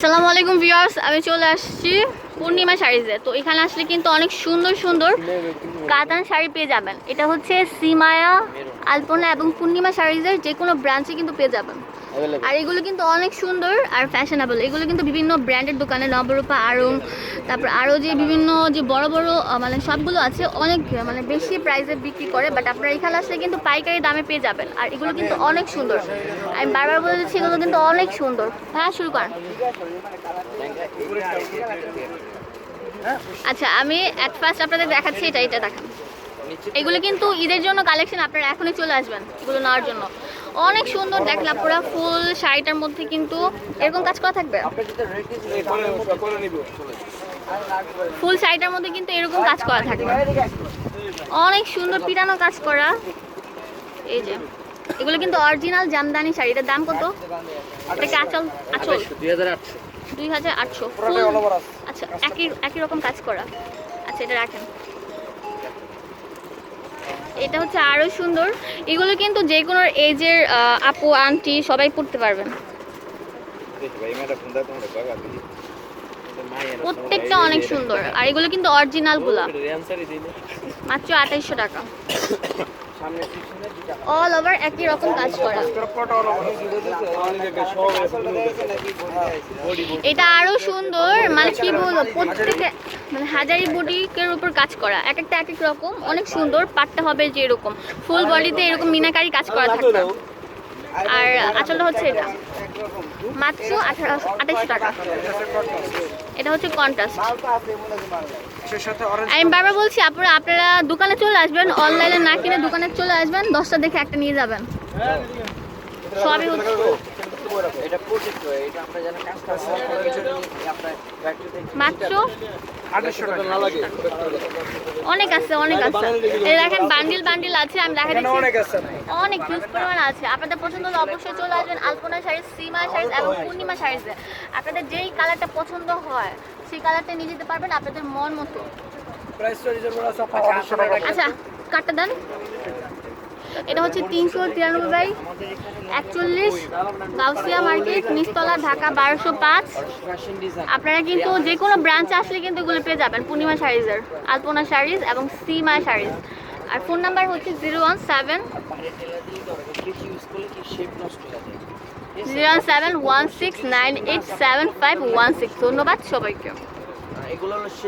আসসালামু আলাইকুম ভিউয়ার্স আমি চলে আসছি পূর্ণিমা শাড়িতে। তো এখানে আসলে কিন্তু অনেক সুন্দর সুন্দর কাতান শাড়ি পেয়ে যাবেন। এটা হচ্ছে সিমায়া আলপনা এবং পূর্ণিমা শাড়িজের যে কোনো ব্রাঞ্চে কিন্তু পেয়ে যাবেন। আর এগুলো কিন্তু অনেক সুন্দর আর ফ্যাশনেবল এগুলো কিন্তু বিভিন্ন ব্র্যান্ডের দোকানে নবরূপা আরং তারপর আরও যে বিভিন্ন যে বড় বড় মানে সবগুলো আছে, অনেক মানে বেশি প্রাইসে বিক্রি করে বাট আপনারা এখানে আসলে কিন্তু পাইকারি দামে পেয়ে যাবেন। আর এগুলো কিন্তু অনেক সুন্দর। আমি বারবার বলে দিচ্ছি, এগুলো কিন্তু অনেক সুন্দর। হ্যাঁ শুরু করেন। আচ্ছা আমি অ্যাট ফার্স্ট আপনাদের দেখাচ্ছি, এটা এটা দেখান। এগুলো কিন্তু ঈদের জন্য কালেকশন আপনারা এখনই চলে আসবেন, এগুলো নেওয়ার জন্য। অনেক সুন্দর, দেখলাম পুরো ফুল শাড়িটার মধ্যে কিন্তু এরকম কাজ করা থাকবে? ফুল শাড়িটার মধ্যে কিন্তু এরকম কাজ করা থাকে। অনেক সুন্দর পিটানো কাজ করা। এই যে, এগুলো কিন্তু অরিজিনাল জামদানি শাড়ি এটার দাম কত? এটা কি আচল আচল? দুই হাজার আটশো। আচ্ছা একই একই রকম কাজ করা। আচ্ছা এটা রাখেন। এটা হচ্ছে আরও সুন্দর। এগুলো কিন্তু যে কোনো এজের আপু, আন্টি সবাই পড়তে পারবেন। প্রত্যেকটা অনেক সুন্দর। আর এগুলো কিন্তু অরিজিনালগুলা মাত্র আঠাইশশো টাকা। অল ওভার একই রকম কাজ করা। এটা আরও সুন্দর। মানে কি বলব, প্রত্যেকে মানে হাজারি বুটিকের উপর কাজ করা। এক একটা এক এক রকম। অনেক সুন্দর। পাটটা হবে যে এরকম ফুল বডিতে এরকম মিনাকারি কাজ করা থাকবে। আর আচলটা হচ্ছে এটা। মাত্র আঠারোশো আঠাইশশো টাকা। এটা হচ্ছে কন্ট্রাস্ট আমি বারবার বলছি আপনারা আপনারা দোকানে চলে আসবেন অনলাইনে না কিনে দোকানে চলে আসবেন দশটা দেখে একটা নিয়ে যাবেন। সবই হচ্ছে মাত্র? অনেক আছে অনেক আছে। এই দেখেন বান্ডিল বান্ডিল আছে আমি দেখা দিচ্ছি। অনেক হিউজ পরিমাণ আছে। আপনাদের পছন্দ হলে অবশ্যই চলে আসবেন আলপনা শাড়ি সীমা শাড়ি এবং পূর্ণিমা শাড়িতে আপনাদের যেই কালারটা পছন্দ হয় সেই কালারটা নিয়ে যেতে পারবেন আপনাদের মন মতো। আচ্ছা কাটটা দেন। এটা হচ্ছে তিনশো তিরানব্বই বাই একচল্লিশ গাউসিয়া মার্কেট, নিচতলা, ঢাকা বারোশো পাঁচ। আপনারা কিন্তু যে কোনো ব্রাঞ্চে আসলে কিন্তু এগুলো পেয়ে যাবেন, পূর্ণিমা শাড়িজের, আলপনা শাড়িজ এবং সিমা শাড়িজ। আর ফোন নাম্বার হচ্ছে zero one seven zero one seven one six nine eight seven five one six. ধন্যবাদ সবাইকে।